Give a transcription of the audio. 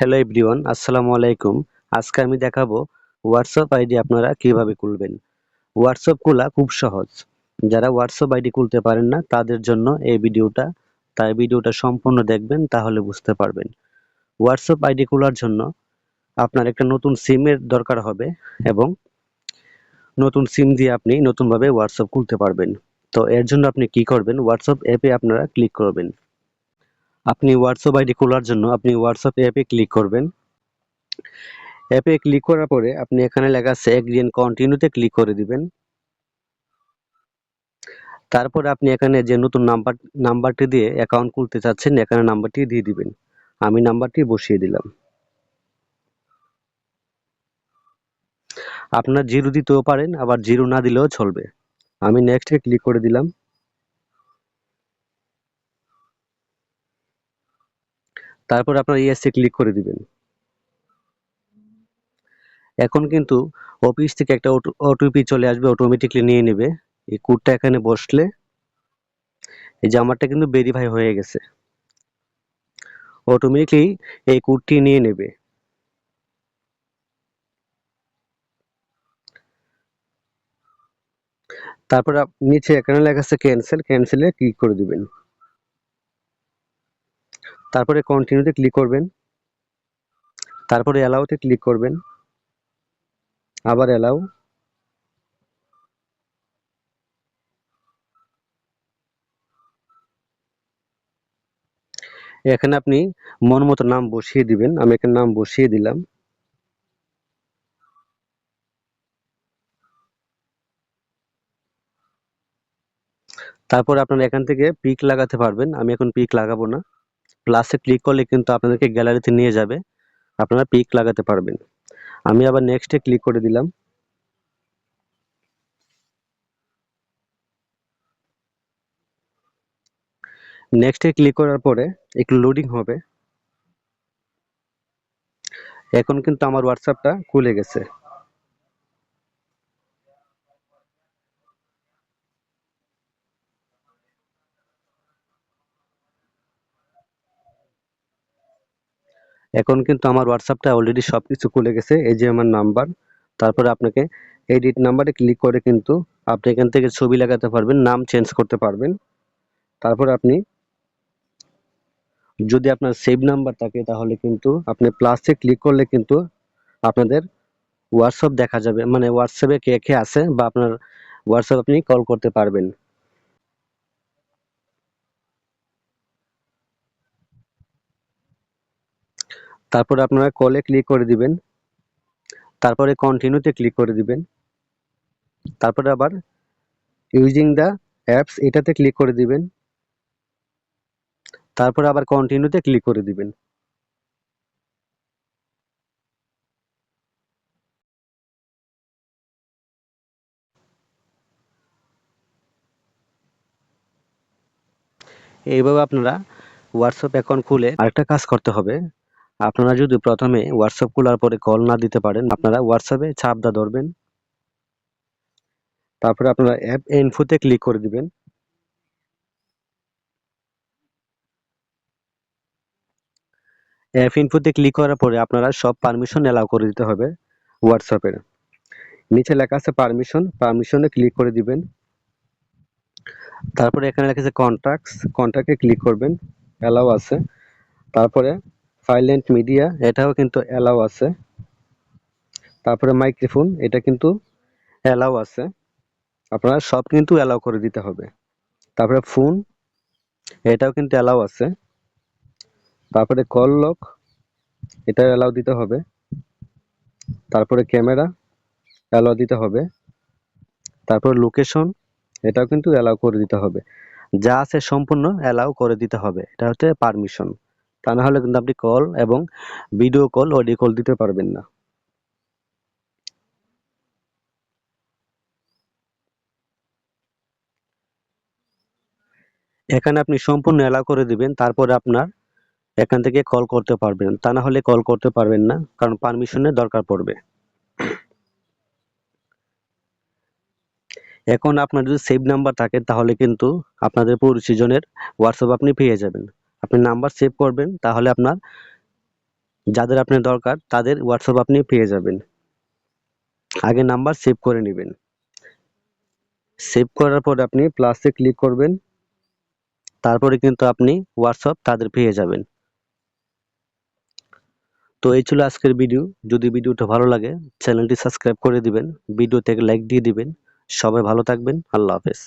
Hello everyone আসসালামু আলাইকুম আজকে আমি দেখাবো হোয়াটসঅ্যাপ আইডি আপনারা কীভাবে খুলবেন। হোয়াটসঅ্যাপ খোলা খুব সহজ। যারা হোয়াটসঅ্যাপ আইডি খুলতে পারেন না, তাদের জন্য এই ভিডিওটা, তাই ভিডিওটা সম্পূর্ণ দেখবেন, তাহলে বুঝতে পারবেন। হোয়াটসঅ্যাপ আইডি খোলার জন্য আপনার একটা নতুন সিমের দরকার হবে এবং নতুন সিম দিয়ে আপনি নতুনভাবে হোয়াটসঅ্যাপ খুলতে পারবেন। তো এর জন্য আপনি কি করবেন হোয়াটসঅ্যাপ অ্যাপে আপনারা ক্লিক করবেন। আপনি হোয়াটসঅ্যাপ আইডি খোলার জন্য আপনি হোয়াটসঅ্যাপ অ্যাপে ক্লিক করবেন। অ্যাপে ক্লিক করার পরে আপনি এখানে লেখা আছে এগ্রি এন্ড কন্টিনিউতে ক্লিক করে দিবেন। তারপরে আপনি এখানে যে নতুন নাম্বার নাম্বারটি দিয়ে অ্যাকাউন্ট খুলতে চাচ্ছেন, এখানে নাম্বারটি দিয়ে দিবেন। আমি নাম্বারটি বসিয়ে দিলাম। আপনার জিরো দিতেও পারেন, আবার জিরো না দিলেও চলবে। আমি নেক্সটে ক্লিক করে দিলাম। তারপর আপনার ইএসএ ক্লিক করে দিবেন। এখন কিন্তু অফিস থেকে একটা ওটিপি চলে আসবে অটোমেটিকলি নিয়ে নেবে। এই কোডটা এখানে বসলে এই আমারটা কিন্তু ভেরিফাই হয়ে গেছে। অটোমেটিকলি এই কোডটি নিয়ে নেবে। তারপর নিচে এখানে লেখা আছে ক্যান্সেল ক্যান্সেলে ক্লিক করে দিবেন। তারপরে কন্টিনিউতে ক্লিক করবেন। তারপরে অ্যালাউতে ক্লিক করবেন। আবার অ্যালাউ এখানে আপনি মন মতো নাম বসিয়ে দিবেন। আমি এখানে নাম বসিয়ে দিলাম। তারপর আপনারা এখান থেকে পিক লাগাতে পারবেন। আমি এখন পিক লাগাবো না। প্লাসে ক্লিক করলে কিন্তু আপনাদেরকে গ্যালারিতে নিয়ে যাবে। আপনারা পিক লাগাতে পারবেন। আমি আবার নেক্সটে ক্লিক করে দিলাম। নেক্সটে ক্লিক করার পরে একটু লোডিং হবে। এখন কিন্তু আমার হোয়াটসঅ্যাপটা খুলে গেছে। এখন কিন্তু আমার হোয়াটসঅ্যাপটা অলরেডি সব কিছু খুলে গেছে, এই যে আমার নাম্বার তারপরে আপনাকে এডিট নাম্বারে ক্লিক করে কিন্তু আপনি এখান থেকে ছবি লাগাতে পারবেন, নাম চেঞ্জ করতে পারবেন। তারপর আপনি যদি আপনার সেভ নাম্বার থাকে তাহলে কিন্তু আপনি প্লাসে ক্লিক করলে কিন্তু আপনাদের হোয়াটসঅ্যাপ দেখা যাবে মানে হোয়াটসঅ্যাপে কে কে আছে বা আপনার হোয়াটসঅ্যাপ আপনি কল করতে পারবেন। তারপরে আপনারা কলে ক্লিক করে দিবেন। তারপরে কন্টিনিউতে ক্লিক করে দিবেন। তারপরে আবার ইউজিং দ্য অ্যাপস এটাতে ক্লিক করে দিবেন। তারপরে আবার কন্টিনিউতে ক্লিক করে দিবেন। এইভাবে আপনারা হোয়াটসঅ্যাপ অ্যাকাউন্ট খুলে আরেকটা কাজ করতে হবে। আপনারা যদি প্রথমে হোয়াটসঅ্যাপ খোলার পরে কল না দিতে পারেন, আপনারা হোয়াটসঅ্যাপে চাপদা ধরবেন। তারপরে আপনারা অ্যাপ ইনফোতে ক্লিক করে দিবেন। অ্যাপ ইনফোতে ক্লিক করার পরে আপনারা সব পারমিশন অ্যালাউ করে দিতে হবে হোয়াটসঅ্যাপের নিচে লেখা আছে পারমিশন পারমিশনে ক্লিক করে দিবেন। তারপরে এখানে লেখা আছে কন্ট্যাক্টস কন্ট্যাক্টে ক্লিক করবেন। অ্যালাউ আছে। তারপরে সাইলেন্ট মিডিয়া এটাও কিন্তু অ্যালাউ আছে। তারপরে মাইক্রোফোন এটা কিন্তু অ্যালাউ আছে। আপনারা সব কিন্তু অ্যালাউ করে দিতে হবে। তারপরে ফোন এটাও কিন্তু অ্যালাউ আছে। তারপরে কল লক এটা অ্যালাউ দিতে হবে। তারপরে ক্যামেরা অ্যালাউ দিতে হবে। তারপর লোকেশন এটাও কিন্তু অ্যালাউ করে দিতে হবে। যা আছে সম্পূর্ণ অ্যালাউ করে দিতে হবে। এটা হচ্ছে পারমিশন তা না হলে কিন্তু আপনি কল এবং ভিডিও কল অডিও কল দিতে পারবেন না। এখানে আপনি সম্পূর্ণ অ্যালাউ করে দিবেন, তারপরে আপনার এখান থেকে কল করতে পারবেন। তা না হলে কল করতে পারবেন না, কারণ পারমিশনের দরকার পড়বে। এখন আপনার যদি সেভ নাম্বার থাকে, তাহলে কিন্তু আপনাদের পরিচিতজনের হোয়াটসঅ্যাপ আপনি পেয়ে যাবেন। আপনি নাম্বার সেভ করবেন, তাহলে আপনার যাদের আপনার দরকার, তাদের হোয়াটসঅ্যাপ আপনি পেয়ে যাবেন। আগে নাম্বার সেভ করে নেবেন। সেভ করার পর আপনি প্লাসে ক্লিক করবেন, তারপরে কিন্তু আপনি হোয়াটসঅ্যাপ তাদের পেয়ে যাবেন। তো এই ছিল আজকের ভিডিও যদি ভিডিওটা ভালো লাগে চ্যানেলটি সাবস্ক্রাইব করে দিবেন ভিডিওতে লাইক দিয়ে দিবেন। সবাই ভালো থাকবেন, আল্লাহ হাফেজ।